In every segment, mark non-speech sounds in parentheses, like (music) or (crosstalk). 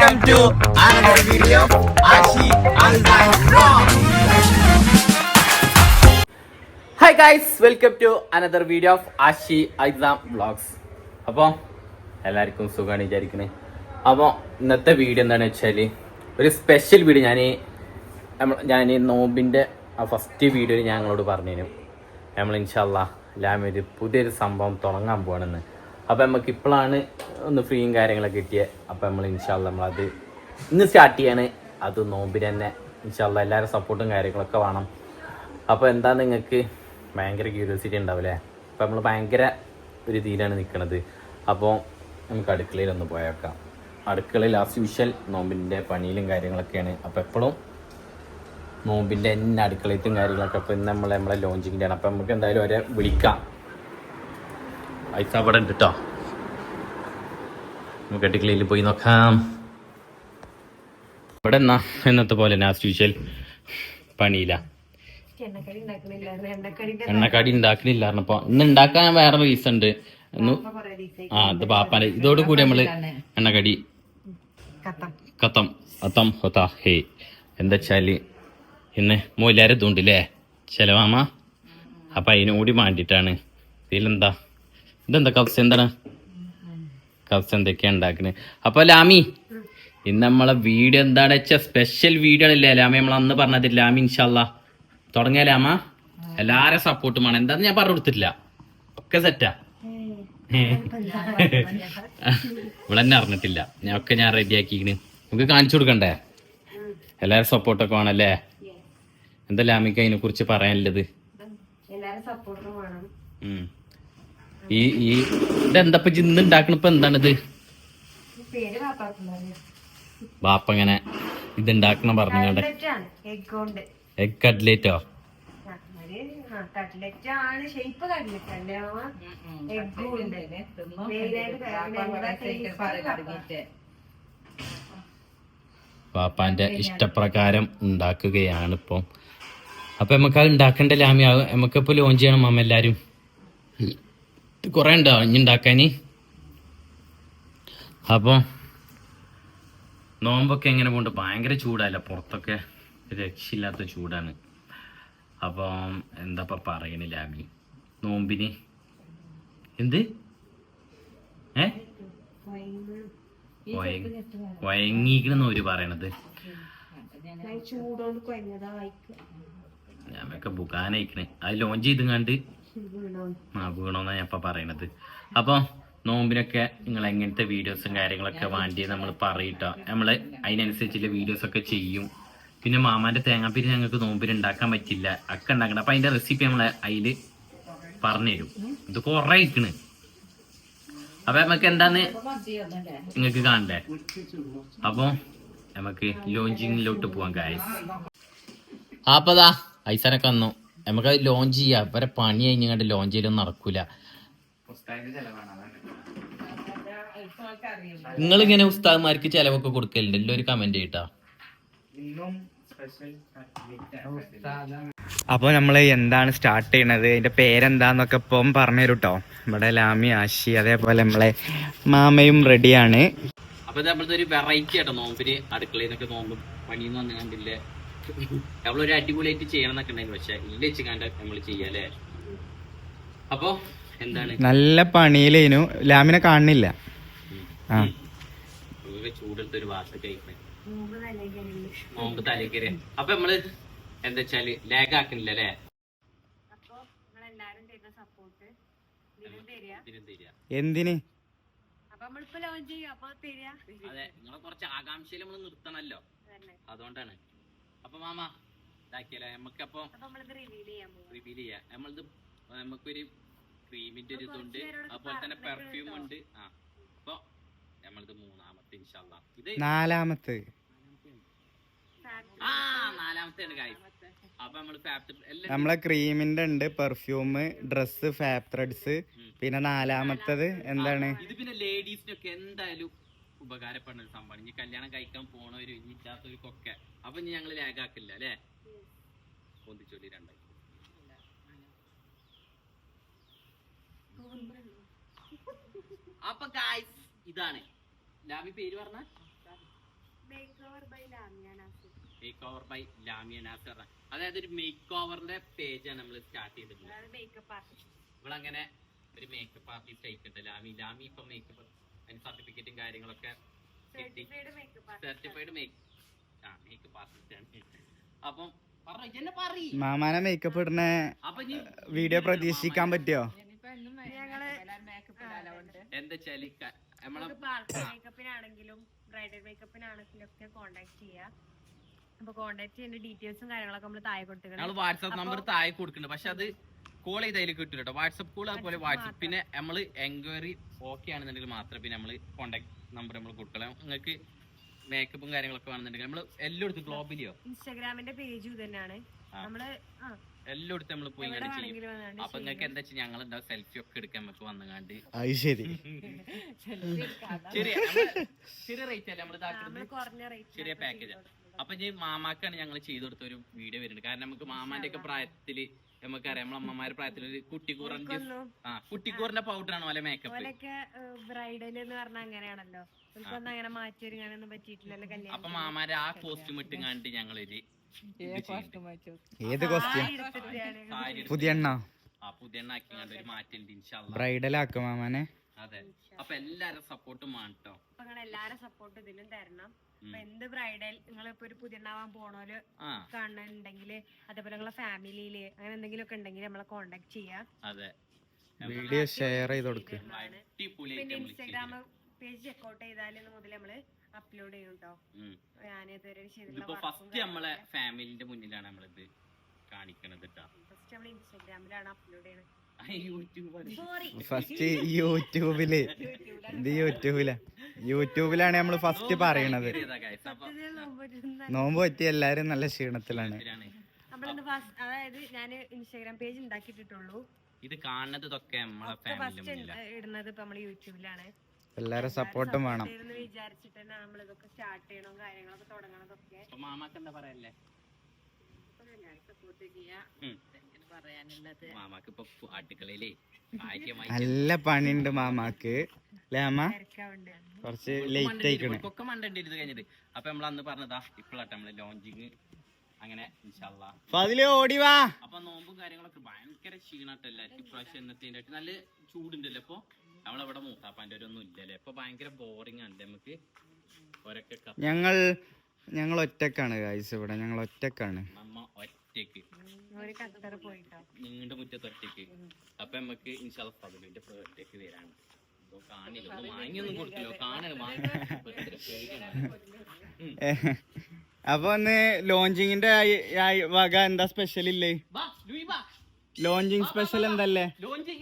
video of Ashi Alzheimer Vlog. Hi guys welcome to another video of Ashi exam vlogs അപ്പോൾ എല്ലാവർക്കും സുഖമാണ് വിചാരിക്കണേ. അപ്പോൾ ഇന്നത്തെ വീഡിയോ എന്താണെന്ന് വെച്ചാൽ ഒരു സ്പെഷ്യൽ വീഡിയോ ഞാൻ ഞാൻ നോമ്പിന്റെ ആ ഫസ്റ്റ് വീഡിയോയിൽ ഞാൻ ഞങ്ങളോട് പറഞ്ഞു നമ്മൾ ഇൻഷല്ല ഒരു പുതിയൊരു സംഭവം തുടങ്ങാൻ പോകണമെന്ന് അപ്പോൾ നമുക്ക് ഇപ്പോഴാണ് ഒന്ന് ഫ്രീയും കാര്യങ്ങളൊക്കെ കിട്ടിയത് അപ്പോൾ നമ്മൾ ഇൻഷല്ല നമ്മളത് ഇന്ന് സ്റ്റാർട്ട് ചെയ്യാണ്. അത് നോമ്പിന് തന്നെ. ഇൻഷാല്ല എല്ലാവരും സപ്പോർട്ടും കാര്യങ്ങളൊക്കെ വേണം. അപ്പോൾ എന്താ നിങ്ങൾക്ക്? ഭയങ്കര ക്യൂരിയോസിറ്റി ഉണ്ടാവില്ലേ അപ്പോൾ നമ്മൾ ഭയങ്കര ഒരു തീരാണ് നിൽക്കുന്നത് അപ്പോൾ നമുക്ക് അടുക്കളയിൽ ഒന്ന് പോയേക്കാം അടുക്കളയിൽ ആസ് യൂഷ്വൽ നോമ്പിന്റെ പണിയിലും കാര്യങ്ങളൊക്കെയാണ്. അപ്പോൾ എപ്പോഴും നോമ്പിന്റെ എന്നെ അടുക്കളയത്തും കാര്യങ്ങളൊക്കെ. അപ്പോൾ ഇന്ന് നമ്മൾ നമ്മളെ ലോഞ്ചിങ്ങിന്റെയാണ് അപ്പോൾ നമുക്ക് എന്തായാലും അവരെ വിളിക്കാം. പൈസ അവിടെ ഉണ്ട് കേട്ടോ നമുക്ക് അടുക്കളയിൽ പോയി നോക്കാം. ഇവിടെ എന്നാ? എന്നത്തെ പോലെ ആസ് യൂഷ്വൽ പണിയില്ല. എണ്ണക്കടി ഉണ്ടാക്കണില്ല പറഞ്ഞപ്പോ ഇന്ന് ഉണ്ടാക്കാൻ വേറെ റീസൺ ഉണ്ട്. ആ ഇത് പാപ്പാന്റെ ഇതോട് കൂടി നമ്മൾ എണ്ണക്കടി കത്തം. കത്തം. അത്തം ഹൊത്ത. ഹേ. എന്താ വെച്ചാൽ ഇന്ന് മൂലാരതുണ്ട് അല്ലേ ചെലവാമ അപ്പൊ അതിനോടി മാണ്ടിട്ടാണ്. ഇതിലെന്താ? ഇതെന്താ കബ്സ? എന്താണ്? കബ്സ എന്തൊക്കെയാ ഉണ്ടാക്കണേ? അപ്പൊ ലാമി ഇന്ന് നമ്മളെ വീഡിയോ എന്താണെന്ന് വെച്ചാൽ സ്പെഷ്യൽ വീഡിയോ ആണല്ലേ ലാമി. നമ്മൾ അന്ന് പറഞ്ഞത് ലാമി ഇൻഷാല്ല തുടങ്ങിയ ലാമ? എല്ലാരും സപ്പോർട്ടും വേണം. എന്താന്ന് ഞാൻ പറഞ്ഞു കൊടുത്തിട്ടില്ല. ഒക്കെ സെറ്റാ ഇവിടെ തന്നെ അറിഞ്ഞിട്ടില്ല. ഞാൻ ഒക്കെ ഞാൻ റെഡി ആക്കിക്കണ് നമുക്ക് കാണിച്ചു കൊടുക്കണ്ടേ? എല്ലാരും സപ്പോർട്ടൊക്കെ വേണല്ലേ എന്താ ലാമിക്ക് അതിനെ കുറിച്ച് പറയാനുള്ളത്? എല്ലാരും സപ്പോർട്ടും വേണം. ഈ ഈ ഇതെന്താ ഇപ്പൊ ജിന്ന് ഉണ്ടാക്കണ ഇപ്പൊ എന്താണിത്? പേര് പാപ്പാക്കുണ്ടായിരുന്നു ബാപ്പ ഇങ്ങനെ പറഞ്ഞുകൊണ്ട്. കട്ട്ലറ്റാണ് എഗ് കട്ട്ലേറ്റോ കട്ട്ലറ്റ് ആണ് ഷേപ്പ് കട്ട്ലറ്റ് അല്ലേ എഗ് ഉണ്ട് മെയിനായിട്ട് ബാപ്പാന്റെ ഇഷ്ടപ്രകാരം ഉണ്ടാക്കുകയാണ് ഇപ്പം. അപ്പൊ നമുക്ക് അത് ഉണ്ടാക്കണ്ട ലാമി നമുക്കിപ്പോ ലോഞ്ച് ചെയ്യണം മാമ എല്ലാരും. ഇത് ഉണ്ടാവും ഉണ്ടോ ഇനി ഉണ്ടാക്കാൻ അപ്പോൾ നോമ്പൊക്കെ എങ്ങനെ പോണ്ട് ഭയങ്കര ചൂടല്ല പുറത്തൊക്കെ രക്ഷയില്ലാത്ത ചൂടാണ്. അപ്പം എന്താ ഇപ്പൊ പറയണ ലാമി നോമ്പിന്? എന്ത്? ഏ? വയങ്ങിക്കണെന്ന് ഒരു പറയണത്. ഞാനൊക്കെ ബുക്കാനയക്കണേ അത് ലോഞ്ച് ചെയ്ത് കണ്ട് ആ വീണോന്നാ ഞാൻ ഇപ്പൊ പറയണത്. അപ്പൊ നോമ്പിനൊക്കെ നിങ്ങൾ എങ്ങനത്തെ വീഡിയോസും കാര്യങ്ങളൊക്കെ വേണ്ടി നമ്മൾ പറയിട്ടോ? നമ്മൾ അതിനനുസരിച്ചുള്ള വീഡിയോസ് ഒക്കെ ചെയ്യും. പിന്നെ മാമാന്റെ തേങ്ങാപ്പിരി ഞങ്ങൾക്ക് നോമ്പിന് ഉണ്ടാക്കാൻ പറ്റില്ല. ഒക്കെ ഉണ്ടാക്കണം. അപ്പൊ അതിന്റെ റെസിപ്പി നമ്മൾ അതിൽ പറഞ്ഞുതരും. ഇത് കൊറേ ഇരിക്കണ് അപ്പൊ നമുക്ക് എന്താന്ന് നിങ്ങൾക്ക് കാണണ്ടേ? അപ്പൊ നമുക്ക് ലോഞ്ചിങ്ങിലോട്ട് പോവാം കാര്യം ആപ്പതാ ഐസനൊക്കെ വന്നു. നമുക്ക് ലോഞ്ച് ചെയ്യാം. ഇവരെ പണി കഴിഞ്ഞാണ്ട് ലോഞ്ച് ചെയ്യലൊന്നും നടക്കൂല. നിങ്ങൾ ഇങ്ങനെ ഉസ്താദ്മാർക്ക് ചെലവൊക്കെ കൊടുക്കലുണ്ട്. എല്ലാം ഒരു കമന്റ് ചെയ്യട്ടാ. അപ്പോൾ നമ്മൾ എന്താണ് സ്റ്റാർട്ട് ചെയ്യണത്? അതിന്റെ പേരെന്താന്നൊക്കെ ഇപ്പം പറഞ്ഞു തരും കേട്ടോ ഇവിടെ ലാമി ആശി അതേപോലെ നമ്മളെ മാമയും റെഡിയാണ് അപ്പൊ നമ്മളൊരു ഒരു വെറൈറ്റി ആട്ടോ നോമ്പിന് അടുക്കളയിൽ നിന്നൊക്കെ നോമ്പ് പണിന്ന് വന്നു കണ്ടില്ലേ? നമ്മളൊരു അടിപൊളിയായിട്ട് ചെയ്യണം എന്നൊക്കെ ഉണ്ടായിരുന്നു. പക്ഷെ ഇല്ല വെച്ച് കണ്ട നമ്മൾ ചെയ്യാല്ലേ? അപ്പൊ എന്താണ്? നല്ല പണിയിലേനു. ലാമിനെ കാണുന്നില്ല. ചൂടെടുത്ത ഒരു വാർത്ത കഴിക്കണേ. നോമ്പ് തലേക്കര അപ്പൊ നമ്മൾ എന്താ വെച്ചാൽ ലാഗ് ആക്കണില്ല അല്ലേ? എന്തിന് അതെ നിങ്ങളെ കുറച്ച് ആകാംക്ഷയിൽ നമ്മൾ നിർത്തണല്ലോ. അതുകൊണ്ടാണ്. അപ്പൊ മാമ ഇതാക്കിയല്ലേ? നമുക്കപ്പോ നമ്മളിത് റിവീൽ ചെയ്യാം. നമ്മളിത് നമുക്കൊരു ക്രീമിന്റെ ഒരു ഇതുണ്ട് അതുപോലെ തന്നെ പെർഫ്യൂം ഉണ്ട്. ആ. അപ്പൊ നമ്മളിത് മൂന്നാമത്തെ ഇൻഷാല്ല ഇത് നാലാമത്തെ. ആ നാലാമത്തെ കാര്യം അപ്പൊ നമ്മൾ ക്രീമിന്റെ ഉണ്ട് പെർഫ്യൂം ഡ്രസ് ഫാബ് ത്രെഡ്സ് പിന്നെ നാലാമത്തത് എന്താണ്? ഇത് പിന്നെ ലേഡീസിനൊക്കെ എന്തായാലും ഉപകാരപ്പെടുന്ന ഒരു സംഭവമാണ്. ഇനി കല്യാണം കഴിക്കാൻ പോണവരും ഇനി ഇല്ലാത്തവർക്കൊക്കെ അപ്പൊ ഇനി ഞങ്ങൾ ലാഗാക്കില്ല അല്ലേ? പൊന്തിച്ചോലി രണ്ടായി. അപ്പൊ ഗായ്സ് ഇതാണ്. ലാമി പേര് പറഞ്ഞ? Makeover by Lamia Nasar. അതായത് ഒരു മേക്ക് ഓവറിന്റെ പേജാണ് നമ്മൾ സ്റ്റാർട്ട് ചെയ്തിട്ടുള്ളത്. ഇവളങ്ങനെ ഒരു മേക്കപ്പ് ആർട്ടിസ്റ്റ് ആയിക്കട്ടെ. ലാമി ലാമി ഇപ്പൊ മേക്കപ്പ് അതിന് സർട്ടിഫിക്കറ്റും കാര്യങ്ങളൊക്കെ സർട്ടിഫൈഡ് മേക്കപ്പ് അപ്പം മാമാനെ മേക്കപ്പ് ഇടണ വീഡിയോ പ്രതീക്ഷിക്കാൻ പറ്റുമോ ഞങ്ങൾ എന്താ വെച്ചാൽ മേക്കപ്പിനാണെങ്കിലും ബ്രൈഡൽ മേക്കപ്പിനാണെങ്കിലും ഒക്കെ കോണ്ടാക്ട് ചെയ്യാം. അപ്പൊ കോണ്ടാക്ട് ചെയ്യേണ്ട ഡീറ്റെയിൽസും കാര്യങ്ങളൊക്കെ നമ്മൾ താഴെ ഞങ്ങൾ കൊടുത്തിട്ടുണ്ട് വാട്സാപ്പ് നമ്പർ താഴെ കൊടുക്കുന്നുണ്ട്. പക്ഷെ അത് കോൾ ചെയ്തതിൽ കിട്ടില്ല കേട്ടോ വാട്സപ്പ് കോൾ അതുപോലെ വാട്സപ്പ് പിന്നെ നമ്മൾ എൻക്വയറി ഓക്കെ ആണെന്നുണ്ടെങ്കിൽ മാത്രമേ പിന്നെ നമ്മൾ കോണ്ടാക്ട് നമ്പർ നമ്മൾ കൊടുക്കണം. നിങ്ങൾക്ക് മേക്കപ്പും കാര്യങ്ങളൊക്കെ വേണമെന്നുണ്ടെങ്കിൽ നമ്മൾ എല്ലായിടത്തും ഗ്ലോബലിയോ ഇൻസ്റ്റാഗ്രാമിന്റെ പേജും തന്നെയാണ്. നമ്മൾ എല്ലായിടത്തും നമ്മൾ പോയി ഇങ്ങനെ ചെയ്യും അപ്പൊ നിങ്ങൾക്ക് എന്താ വെച്ചാൽ ഞങ്ങൾ എന്താ സെൽഫി ഒക്കെ എടുക്കാൻ നമുക്ക് വന്നുകാണ്ട് അത് ശരി. ചെറിയ നമ്മൾ ചെറിയ റേറ്റ് അല്ലേ നമ്മൾ ഇതാക്കുന്നത്? നമ്മൾ കുറഞ്ഞ റേറ്റ് ചെറിയ പാക്കേജ് അപ്പൊ ഈ മാമാക്കാണ് ഞങ്ങൾ ചെയ്തു കൊടുത്ത ഒരു വീഡിയോ വരുന്നുണ്ട്. കാരണം നമുക്ക് മാമാന്റെ ഒക്കെ പ്രായത്തിൽ നമുക്കറിയാം നമ്മളെ അമ്മമാരുടെ പ്രായത്തിൽ ഒരു കുട്ടിക്കൂറിന്റെ ആ കുട്ടിക്കൂറിന്റെ പൗഡറാണ് പോലെ മേക്കപ്പ് ബ്രൈഡൽ എന്ന് പറഞ്ഞാൽ അങ്ങനെയാണല്ലോ. എനിക്കൊന്നും അങ്ങനെ മാറ്റി ഒരുങ്ങാനൊന്നും പറ്റിയിട്ടില്ലല്ലോ കല്യാണം അപ്പൊ മാമാരെ ആ കോസ്റ്റ്യൂം ഇട്ടുങ്ങാണ്ട് ഞങ്ങളൊരു. ഏത് കോസ്റ്റ്യൂം പുതിയ എണ്ണ? ആ പുതിയ എണ്ണാക്കിങ്ങാണ്ട് ഒരു മാറ്റുണ്ട് ഇൻഷാല്ല ബ്രൈഡൽ ആക്കും മാമാനെ. അതെ. അപ്പൊ എല്ലാരും സപ്പോർട്ടും വേണം കേട്ടോ എല്ലാരും സപ്പോർട്ട് ഇതിലും തരണം. എന്ത് ബ്രൈഡൽ നിങ്ങൾ ഇപ്പൊ ഒരു പുതിയുണ്ടാവാൻ പോണോൽ ആ. കാണുന്നുണ്ടെങ്കിൽ അതേപോലെ നിങ്ങളെ ഫാമിലിയിൽ അങ്ങനെ എന്തെങ്കിലും ഒക്കെ ഉണ്ടെങ്കിൽ നമ്മളെ കോണ്ടാക്ട് ചെയ്യാം. അതെ. വീഡിയോ ഷെയർ ചെയ്ത് കൊടുക്ക്. അടിപൊളിയായിട്ട് പിന്നെ ഇൻസ്റ്റാഗ്രാം പേജ് ചെക്കൗട്ട് ചെയ്താൽ മുതൽ നമ്മൾ അപ്ലോഡ് ചെയ്യും കേട്ടോ ഞാൻ ഇതുവരെ ഇതിപ്പോ ഫസ്റ്റ് നമ്മളെ ഫാമിലിന്റെ മുന്നിലാണ് നമ്മളിത് കാണിക്കണത് ഫസ്റ്റ് നമ്മൾ ഇൻസ്റ്റാഗ്രാമിലാണ് അപ്ലോഡ് സോറി ഫസ്റ്റ് യൂട്യൂബിൽ ഇത് യൂട്യൂബിലാ യൂട്യൂബിലാണ് നമ്മൾ ഫസ്റ്റ് പറയണത്. നോമ്പ് പറ്റി എല്ലാരും നല്ല ക്ഷീണത്തിലാണ്. അതായത് ഞാൻ ഇൻസ്റ്റാഗ്രാം പേജ് ഉണ്ടാക്കിയിട്ടുള്ളൂ ഇത് കാണുന്നത് നമ്മളെ ഫാമിലിന്റെ മുന്നിലാണ് ഇടുന്നത് ഇപ്പൊ നമ്മൾ യൂട്യൂബിലാണ് എല്ലാരും സപ്പോർട്ടും വേണം. നമ്മൾ ഇതൊക്കെ സ്റ്റാർട്ട് ചെയ്യണം കാര്യങ്ങളൊക്കെ തുടങ്ങണതൊക്കെ. അപ്പൊ മാമാക്ക് എന്താ പറയല്ലേ (laughs) നല്ല പണിയുണ്ട് മാമാക്ക്. കൊറച്ച് അമ്മ? കുറച്ച് ലേറ്റ് ആയിക്കണേ. ഒക്കെ മണ്ടേണ്ടി ഇത് കഴിഞ്ഞിട്ട്. അപ്പൊ നമ്മൾ അന്ന് പറഞ്ഞതാ ഇപ്പോഴാട്ടെ നമ്മൾ ലോഞ്ചിങ് അങ്ങനെ ഫതിൽ അപ്പൊ നോമ്പും കാര്യങ്ങളൊക്കെ ഭയങ്കര ക്ഷീണാട്ടല്ലേ ഇപ്രാവശ്യം എന്നത്തെ നല്ല ചൂടുണ്ടല്ലോ ഇപ്പൊ. നമ്മളവിടെ മൂത്താപ്പാന്റെ ഒരു ഒന്നും ഇല്ലല്ലേ? ഇപ്പൊ ഭയങ്കര ബോറിംഗ് ആണ് നമുക്ക്? ഒരൊക്കെ ഞങ്ങൾ ഞങ്ങൾ ഒറ്റക്കാണ് ഗായ്സ് ഇവിടെ. ഞങ്ങൾ ഒറ്റക്കാണ്. നമ്മ ഒറ്റയ്ക്ക് നിങ്ങളുടെ മുറ്റത്ത് ഒറ്റയ്ക്ക് അപ്പൊ നമുക്ക് ഒറ്റയ്ക്ക് വരാണ്. ഇപ്പൊ കാണില്ല. ഒന്നും വാങ്ങിയൊന്നും കൊടുക്കില്ല കാണാൻ വാങ്ങി. (laughs) അപ്പൊ ഒന്ന് ലോഞ്ചിങ്ങിന്റെ വക എന്താ സ്പെഷ്യൽ ഇല്ലേ? ലോഞ്ചിങ് സ്പെഷ്യൽ എന്തല്ലേ? ലോഞ്ചിങ്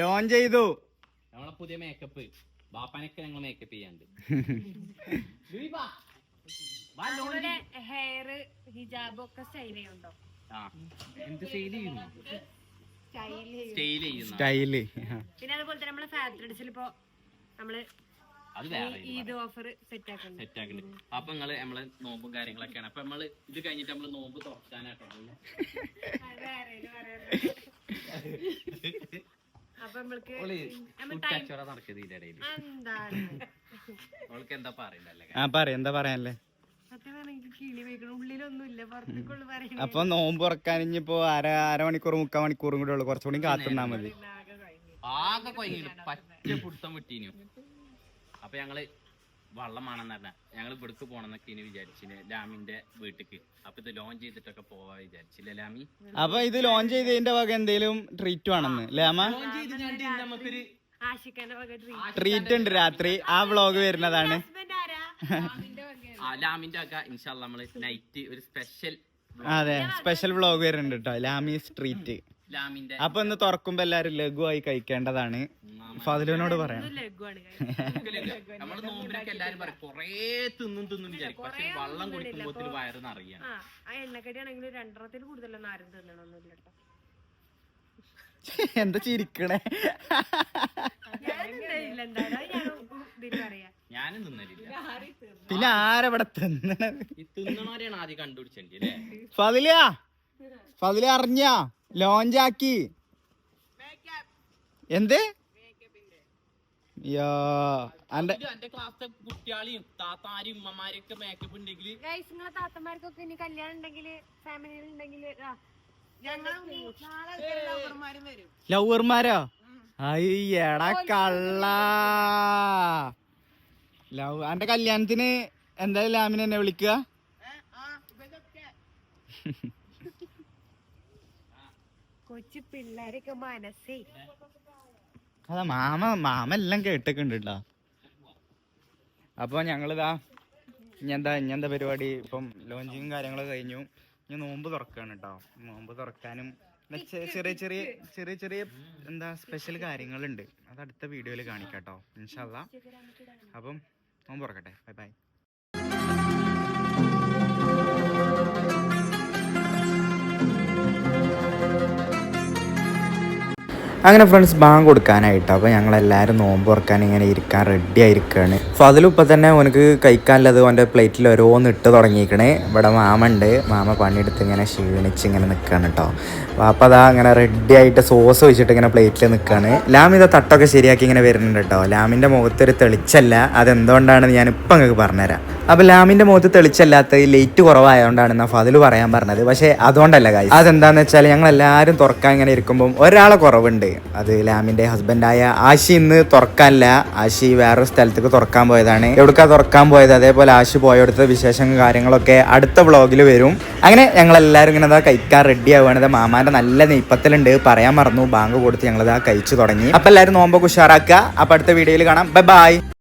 ലോഞ്ച് ചെയ്തു. നമ്മളെ പുതിയ മേക്കപ്പ് ബാപ്പാനൊക്കെ ഞങ്ങൾ മേക്കപ്പ് ചെയ്യാണ്ട്. അതുപോലെ ഹെയർ ഹിജാബ് ഒക്കെ സ്റ്റൈൽ ചെയ്യുന്നുണ്ടോ? ആ എന്ത് സ്റ്റൈൽ ചെയ്യുന്നു? സ്റ്റൈൽ ചെയ്യും സ്റ്റൈൽ സ്റ്റൈൽ പിന്നെ അതുപോലെ തന്നെ നമ്മളെ ഫാബ്രിക്സിൽ ഇപ്പോ നമ്മൾ അത് വേറെ ഓഫർ സെറ്റ് ആക്കുന്നുണ്ട് അപ്പൊ നിങ്ങൾ നമ്മളെ നോമ്പും കാര്യങ്ങളൊക്കെയാണ്. അപ്പൊ നമ്മൾ ഇത് കഴിഞ്ഞിട്ട് നമ്മൾ നോമ്പ് തുറക്കാനാട്ടോ അപ്പൊ നമ്മൾക്ക് എന്താണ്? ആ പറ എന്താ പറയാനല്ലേ? അപ്പൊ നോമ്പ് ഉറക്കാൻ ഇനിയിപ്പോ അര അരമണിക്കൂർ മുക്കാൽ മണിക്കൂറും കൂടെ ഉള്ളു. കുറച്ചുകൂടി കാത്തുന്നാ മതി. ആകെ പറ്റ പുടുത്തം വിട്ടീനു. അപ്പൊ ഞങ്ങൾ വള്ളമാണെന്ന് പറഞ്ഞാൽ ഞങ്ങൾ ഇവിടേക്ക് പോണെന്നൊക്കെ ഇനി വിചാരിച്ചില്ല ലാമിന്റെ വീട്ടിക്ക്. അപ്പൊ ഇത് ലോഞ്ച് ചെയ്തിട്ടൊക്കെ പോവാ വിചാരിച്ചില്ലേ ലാമി? അപ്പൊ ഇത് ലോഞ്ച് ചെയ്തതിന്റെ വക എന്തേലും ട്രീറ്റ് ആണെന്ന് ലാമ? ലോഞ്ച് ചെയ്ത് കണ്ട് നമുക്കൊരു വക ട്രീറ്റ് ഉണ്ട് രാത്രി. ആ വ്ളോഗ് വരുന്നതാണ്. ആ ലാമിന്റെ ഒക്കെ ഇൻഷാല്ല നമ്മൾ നൈറ്റ് ഒരു സ്പെഷ്യൽ അതെ സ്പെഷ്യൽ വ്ളോഗ് വരുന്നുണ്ട് കേട്ടോ ലാമി സ്ട്രീറ്റ് ലാമിന്റെ അപ്പൊ ഇന്ന് തുറക്കുമ്പോ എല്ലാരും ലഘുവായി കഴിക്കേണ്ടതാണ്. ഫാദിലോനോട് പറയാം. ലഘുവാണ് നമ്മൾ നോമ്പിനൊക്കെ എല്ലാരും പറയും കൊറേ തിന്നും തിന്നും വിചാരിക്കും. പക്ഷെ വെള്ളം കുടിക്കുമ്പോത്തിന് വയറ് നിറയാണ്. ആ ആ എണ്ണക്കടി ആണെങ്കിൽ രണ്ടെണ്ണത്തിൽ കൂടുതലൊന്നും ആരും തിന്നണമൊന്നുമില്ല കേട്ടോ എന്താ ചിരിക്കണേ? ഞാനും തിന്നലില്ല. പിന്നെ ആരവിടെ തിന്നണത്? ഈ തിന്നണവരെയാണ് ആദ്യം കണ്ടുപിടിച്ചേ ഫതിലിയാ? ഫതില അറിഞ്ഞ ലോഞ്ചാക്കി എന്ത്? യാ അന്റെ എന്റെ ക്ലാസ്സിലെ കുട്ടികളെയും താത്താരും ഉമ്മമാരെയൊക്കെ മേക്കപ്പ് ഉണ്ടെങ്കിൽ ഗൈസ് നിങ്ങളെ താത്തമാർക്കൊക്കെ ഇനി കല്യാണം ഉണ്ടെങ്കിൽ ഫാമിലിയിൽ ഉണ്ടെങ്കിൽ ലവർമാരോ അയ്യടാ കള്ള ലവ് എന്റെ കല്യാണത്തിന് എന്തായാലും ലാമിനെ എന്നെ വിളിക്കുക (laughs) കൊച്ചു പിള്ളേരൊക്കെ മനസ്സേ. അതാ മാമ മാമ എല്ലാം കേട്ടൊക്കെ കേട്ടോ അപ്പൊ ഞങ്ങളിതാ ഇനിയെന്താ ഇനിയെന്താ പരിപാടി? ഇപ്പം ലോഞ്ചിങ്ങും കാര്യങ്ങളൊക്കെ കഴിഞ്ഞു. ഇനി നോമ്പ് തുറക്കാണ് കേട്ടോ നോമ്പ് തുറക്കാനും ചെറിയ ചെറിയ ചെറിയ ചെറിയ എന്താ സ്പെഷ്യൽ കാര്യങ്ങളുണ്ട്. അത് അടുത്ത വീഡിയോയിൽ കാണിക്കാം കേട്ടോ ഇൻഷല്ല അപ്പം നോമ്പ് തുറക്കട്ടെ. Bye bye. അങ്ങനെ ഫ്രണ്ട്സ് ബാങ്ക് കൊടുക്കാനായിട്ട്. അപ്പോൾ ഞങ്ങളെല്ലാവരും നോമ്പ് തുറക്കാൻ ഇങ്ങനെ ഇരിക്കാൻ റെഡി ആയിരിക്കുകയാണ് ഫതിലും ഇപ്പം തന്നെ ഓനക്ക് കഴിക്കാനുള്ളത് ഓന്റെ പ്ലേറ്റിൽ ഓരോന്ന് ഇട്ട് തുടങ്ങിയിരിക്കണേ. ഇവിടെ മാമ ഉണ്ട്. മാമ പണിയെടുത്ത് ഇങ്ങനെ ക്ഷീണിച്ച് ഇങ്ങനെ നിൽക്കുകയാണ് കേട്ടോ അപ്പോൾ അതാ ഇങ്ങനെ റെഡി ആയിട്ട് സോസ് ഒഴിച്ചിട്ട് ഇങ്ങനെ പ്ലേറ്റിൽ നിൽക്കുകയാണ് ലാം ഇതാ തട്ടൊക്കെ ശരിയാക്കി ഇങ്ങനെ വരുന്നുണ്ട് കേട്ടോ ലാമിന്റെ മുഖത്തൊരു തെളിച്ചല്ല. അതെന്തുകൊണ്ടാണെന്ന് ഇപ്പം നിങ്ങൾക്ക് പറഞ്ഞുതരാം. അപ്പോൾ ലാമിന്റെ മുഖത്ത് തെളിച്ചല്ലാത്ത ലൈറ്റ് കുറവായതുകൊണ്ടാണ് എന്നാൽ ഫതിൽ പറയാൻ പറഞ്ഞത്. പക്ഷേ അതുകൊണ്ടല്ല കാര്യം അതെന്താണെന്ന് വെച്ചാൽ ഞങ്ങളെല്ലാവരും തുറക്കാൻ ഇങ്ങനെ ഇരിക്കുമ്പം ഒരാളെ കുറവുണ്ട്. അത് ലാമിന്റെ ഹസ്ബൻഡായ ആശി ഇന്ന് തുറക്കാനില്ല. ആശി വേറൊരു സ്ഥലത്തേക്ക് തുറക്കാൻ പോയതാണ്. എവിടേക്കാ തുറക്കാൻ പോയത്? അതേപോലെ ആശി പോയടുത്ത വിശേഷങ്ങൾ കാര്യങ്ങളൊക്കെ അടുത്ത വ്ളോഗിൽ വരും. അങ്ങനെ ഞങ്ങളെല്ലാവരും ഇങ്ങനെ അതാ കഴിക്കാൻ റെഡി ആവുകയാണ്. മാമാന്റെ നല്ല നെയ്പ്പത്തലുണ്ട് പറയാൻ മറന്നു. ബാങ്ക് കൊടുത്ത് ഞങ്ങളിതാ കഴിച്ചു തുടങ്ങി. അപ്പം എല്ലാവരും നോമ്പൊക്കെ ഉഷാറാക്കുക. അപ്പം അടുത്ത വീഡിയോയിൽ കാണാം. Bye bye